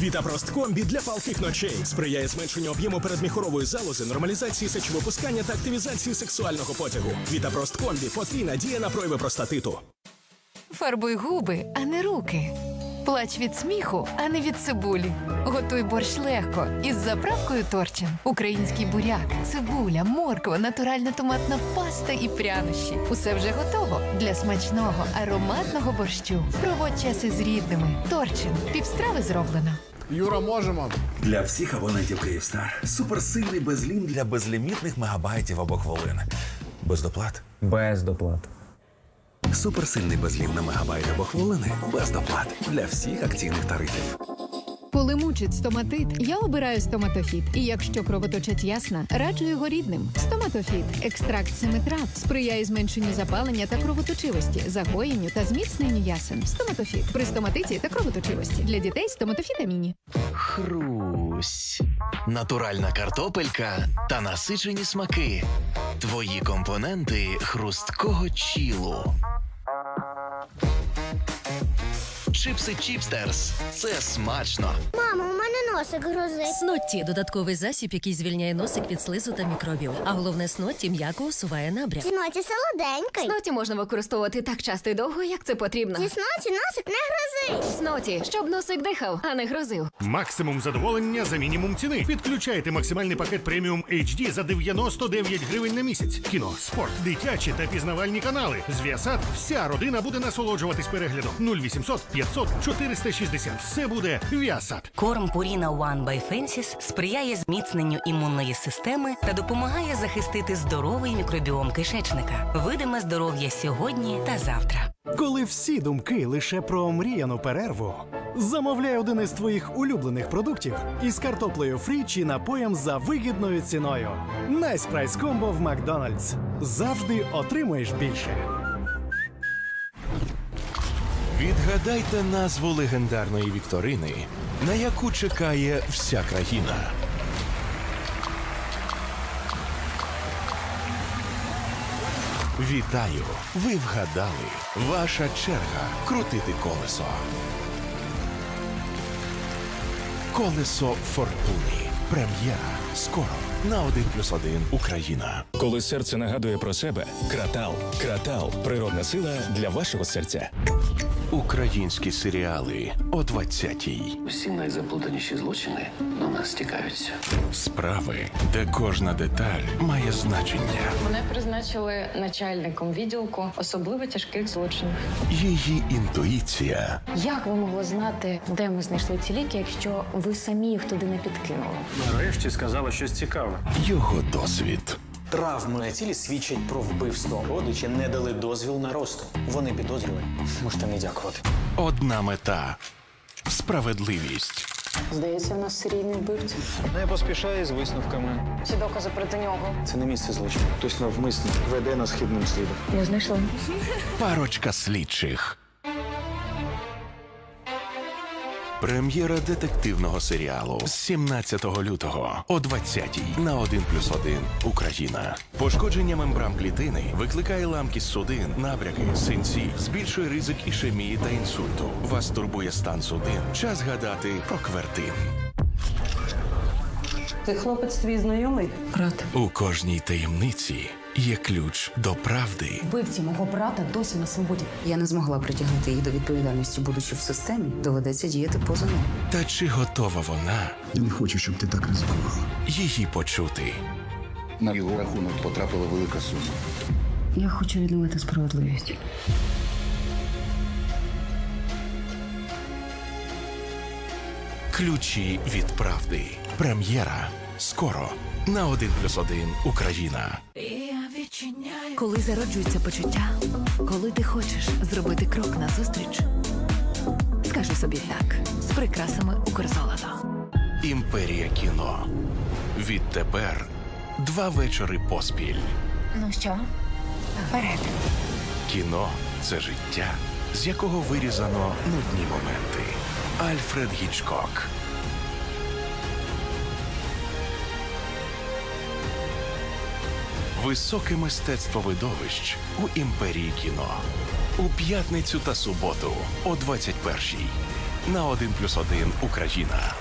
Вітапрост комбі для палких ночей сприяє зменшенню об'єму передміхорової залози, нормалізації сечовипускання та активізації сексуального потягу. Вітапрост комбі потрійна дія на прояви простатиту. Фарбуй губи, а не руки. Плач від сміху, а не від цибулі. Готуй борщ легко із заправкою торчин. Український буряк, цибуля, морква, натуральна томатна паста і прянощі. Усе вже готово для смачного ароматного борщу. Проводь час із рідними. Торчин. Півстрави зроблено. Юра, можемо. Для всіх абонентів Київстар. Суперсильний безлім для безлімітних мегабайтів або хвилин. Без доплат. Без доплат. Суперсильний безлім на мегабайт або хвилини. Без доплат. Для всіх акційних тарифів. Коли мучить стоматит, я обираю стоматофіт. І якщо кровоточить ясна, раджу його рідним. Стоматофіт екстракт семи сприяє зменшенню запалення та кровоточивості, загоєнню та зміцненню ясен. Стоматофіт при стоматиті та кровоточивості для дітей стоматофіт аміні. Хрусь. Натуральна картопелька та насичені смаки. Твої компоненти хрусткого чілу. Чипси Чіпстерс. Це смачно. Мамо, носик грозить. Снотті – додатковий засіб, який звільняє носик від слизу та мікробів. А головне снотті м'яко усуває набряк. Зіноті солоденький. Сноті можна використовувати так часто і довго, як це потрібно. Зі сноті носик не грозить. Сноті, щоб носик дихав, а не грозив. Максимум задоволення за мінімум ціни. Підключайте максимальний пакет преміум HD за 99 гривень на місяць. Кіно, спорт, дитячі та пізнавальні канали. З вся родина буде насолоджуватись переглядом. 0800 500 460. Все буде Віасад. Корм Purina One by Fences сприяє зміцненню імунної системи та допомагає захистити здоровий мікробіом кишечника. Видиме здоров'я сьогодні та завтра. Коли всі думки лише про мріяну перерву, замовляй один із твоїх улюблених продуктів із картоплею фрі чи напоєм за вигідною ціною. Найс прайс комбо в Макдональдс. Завжди отримуєш більше. Відгадайте назву легендарної вікторини, на яку чекає вся країна. Вітаю! Ви вгадали. Ваша черга крутити колесо. Колесо фортуни. Прем'єра. Скоро на 1 плюс 1 Україна. Коли серце нагадує про себе, кратал. Кратал природна сила для вашого серця. Українські серіали о 20-й. Всі найзаплутаніші злочини на нас стікаються. Справи, де кожна деталь має значення. Мене призначили начальником відділку особливо тяжких злочинів. Її інтуїція Як ви могли знати, де ми знайшли ці ліки, якщо ви самі їх туди не підкинули? Нарешті сказала щось цікаве. його досвід. Травми на тілі свідчать про вбивство. Родичі не дали дозвіл на розтин. Вони підозрювані. Можете не дякувати. Одна мета справедливість. Здається, у нас серійний вбивця. Не поспішає з висновками. Всі докази проти нього. Це не місце злочину. Хтось навмисно веде нас хідним слідом. Не знайшли. Парочка слідчих. Прем'єра детективного серіалу з 17 лютого о 20-й на 1 плюс 1 Україна. Пошкодження мембран клітини викликає ламкість судин, набряки, синці, збільшує ризик ішемії та інсульту. Вас турбує стан судин. Час гадати про квертин. Ти хлопець твій знайомий? Брат. У кожній таємниці є ключ до правди. Вбивці мого брата досі на свободі. Я не змогла притягнути їх до відповідальності, будучи в системі. Доведеться діяти поза ним. Та чи готова вона Я не хочу, щоб ти так ризикувала. її почути? На його рахунок потрапила велика сума. Я хочу відновити справедливість. Ключі від правди. Прем'єра. Скоро на 1 плюс 1 Україна. Коли зароджується почуття, коли ти хочеш зробити крок назустріч, скажи собі так з прикрасами Укрзолото. Імперія кіно. Відтепер два вечори поспіль. Ну що, вперед. Кіно це життя, з якого вирізано нудні моменти. Альфред Гічкок. Високе мистецтво видовищ у імперії кіно. У п'ятницю та суботу о 21-й на 1+,1 Україна.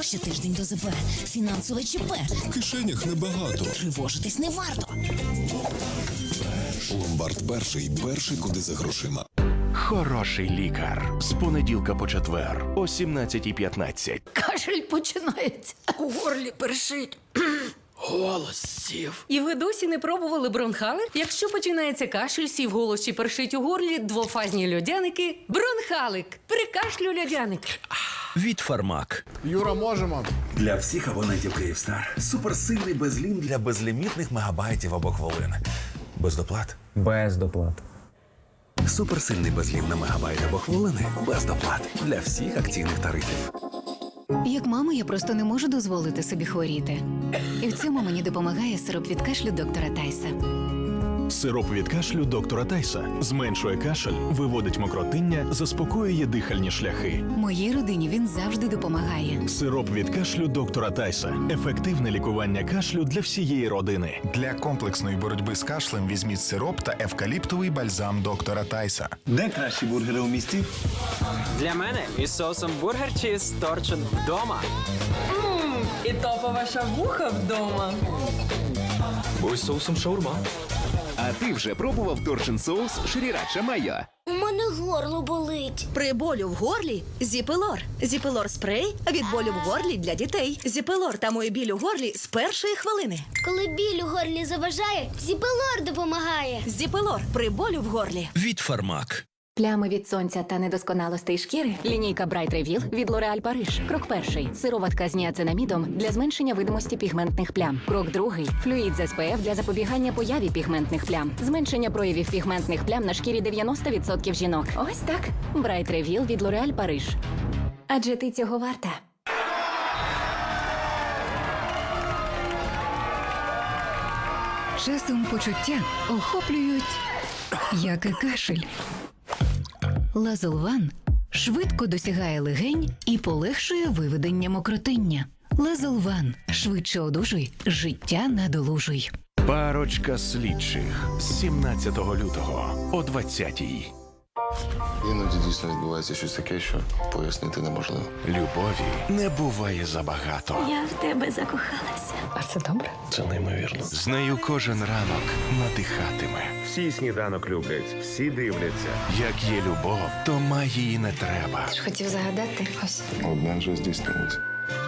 Щотиждень до ЗП. Фінансове ЧП. В кишенях небагато. Тривожитись не варто. Ломбард перший, перший куди за грошима. Хороший лікар з понеділка по четвер о 17.15. Кашель починається. У горлі першить. Голос сів. І ви досі не пробували бронхали? Якщо починається кашель, сів голос чи першить у горлі, двофазні льодяники. Бронхалик. При кашлю льодяник. Від Фармак. Юра, можемо. Для всіх абонентів Київстар. Суперсильний безлім для безлімітних мегабайтів або хвилин. Без доплат. Без доплат. Суперсильний безлім на мегабайт або хвилини. Без доплат. Для всіх акційних тарифів. Як мама, я просто не можу дозволити собі хворіти. І в цьому мені допомагає сироп від кашлю доктора Тайса. Сироп від кашлю доктора Тайса зменшує кашель, виводить мокротиння, заспокоює дихальні шляхи. Моїй родині він завжди допомагає. Сироп від кашлю доктора Тайса ефективне лікування кашлю для всієї родини. Для комплексної боротьби з кашлем візьміть сироп та евкаліптовий бальзам доктора Тайса. Де кращі бургери у місті? Для мене із соусом бургер чи з торчин вдома. І топова шавуха вдома. Ось соусом шаурма. Ти вже пробував торчин соус Шрірача Майо? У мене горло болить. При болю в горлі Зіпелор. Зіпелор спрей від болю в горлі для дітей. Зіпелор тамує біль у горлі з першої хвилини. Коли біль у горлі заважає, зіпелор допомагає. Зіпелор при болю в горлі. Від Фармак. Плями від сонця та недосконалостей шкіри. Лінійка Bright Reveal від L'Oréal Париж. Крок перший. Сироватка з ніацинамідом для зменшення видимості пігментних плям. Крок другий. Флюїд з SPF для запобігання появі пігментних плям. Зменшення проявів пігментних плям на шкірі 90% жінок. Ось так. Bright Reveal від L'Oréal Париж. Адже ти цього варта. Часом почуття охоплюють, як і кашель. Лазолван швидко досягає легень і полегшує виведення мокротиння. Лазелван швидше одужуй, життя надолужуй. Парочка слідчих з 17 лютого о 20-й. Іноді дійсно відбувається щось таке, що пояснити неможливо. Любові не буває забагато. Я в тебе закохалася. А це добре? Це неймовірно. З нею кожен ранок надихатиме. Всі сніданок люблять, всі дивляться. Як є любов, то магії не треба. Ти ж хотів загадати ось. Одна вже здійснилось.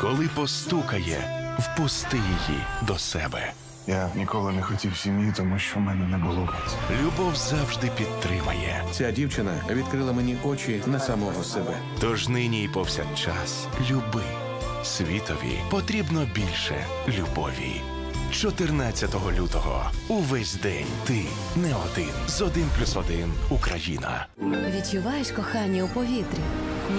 Коли постукає, впусти її до себе. Я ніколи не хотів сім'ї, тому що в мене не було. Любов завжди підтримає. Ця дівчина відкрила мені очі на самого себе. Тож нині й повсякчас люби. Світові потрібно більше любові. 14 лютого увесь день ти не один з 1 плюс 1 Україна. Відчуваєш кохання у повітрі,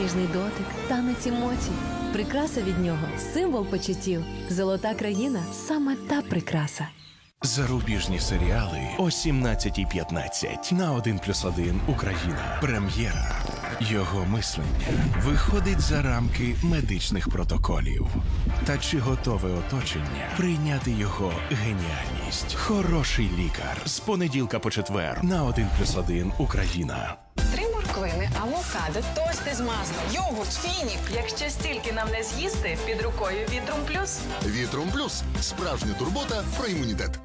ніжний дотик, танець емоцій, прикраса від нього, символ почуттів. Золота країна саме та прикраса. Зарубіжні серіали о 17.15 на 1 плюс 1 Україна. Прем'єра. Його мислення виходить за рамки медичних протоколів. Та чи готове оточення прийняти його геніальність? Хороший лікар з понеділка по четвер на 1 плюс 1 Україна. Морквини, авокадо, тости з маслом, йогурт, фінік. Якщо стільки нам не з'їсти, під рукою Вітрум Плюс. Вітром плюс справжня турбота про імунітет.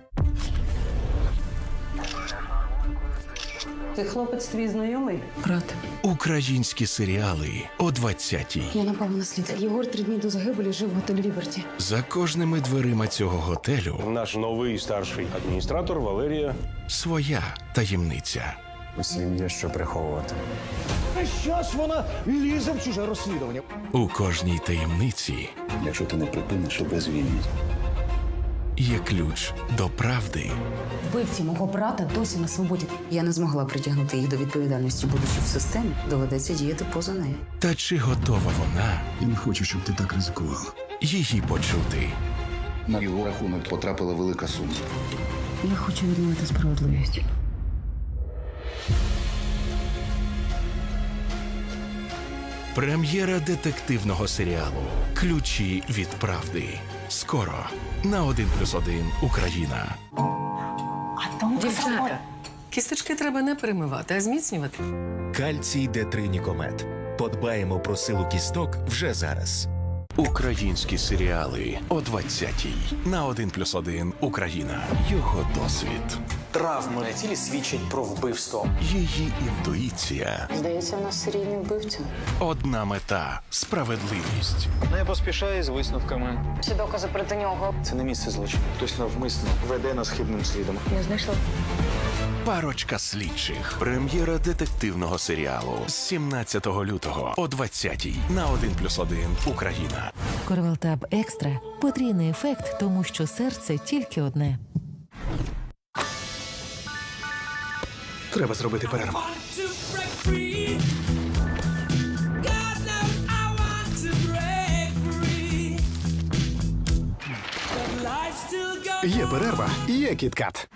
Ти хлопець твій знайомий? Брат. Українські серіали о 20-й. Я напав на слід. Єгор три дні до загибелі жив в готелі Ліберті. За кожними дверима цього готелю Наш новий старший адміністратор Валерія. своя таємниця. Усім є що приховувати. Що ж вона лізе в чуже розслідування? У кожній таємниці Якщо ти не припиниш, тебе звільнять. є ключ до правди. Вбивці мого брата досі на свободі. Я не змогла притягнути їх до відповідальності, будучи в системі, доведеться діяти поза нею. Та чи готова вона Я не хочу, щоб ти так ризикувала. її почути? На його рахунок потрапила велика сума. Я хочу відновити справедливість. Прем'єра детективного серіалу Ключі від правди. Скоро на 1 плюс 1 Україна. Дівчата, кісточки треба не перемивати, а зміцнювати. Кальцій Д3 Нікомет. Подбаємо про силу кісток вже зараз. Українські серіали о 20-й на 1+,1 Україна. Його досвід, Травми на тілі свідчать про вбивство. її інтуїція, Здається, у нас серійний вбивця. одна мета справедливість. Не поспішай з висновками. Всі докази проти нього. Це не місце злочину. Хтось навмисно веде нас хибним слідом. Не знайшла. Парочка слідчих. Прем'єра детективного серіалу з 17 лютого о 20-й на 1+,1 Україна. Корвалтаб екстра потрійний ефект, тому що серце тільки одне. Треба зробити перерву. Є перерва, є кіткат.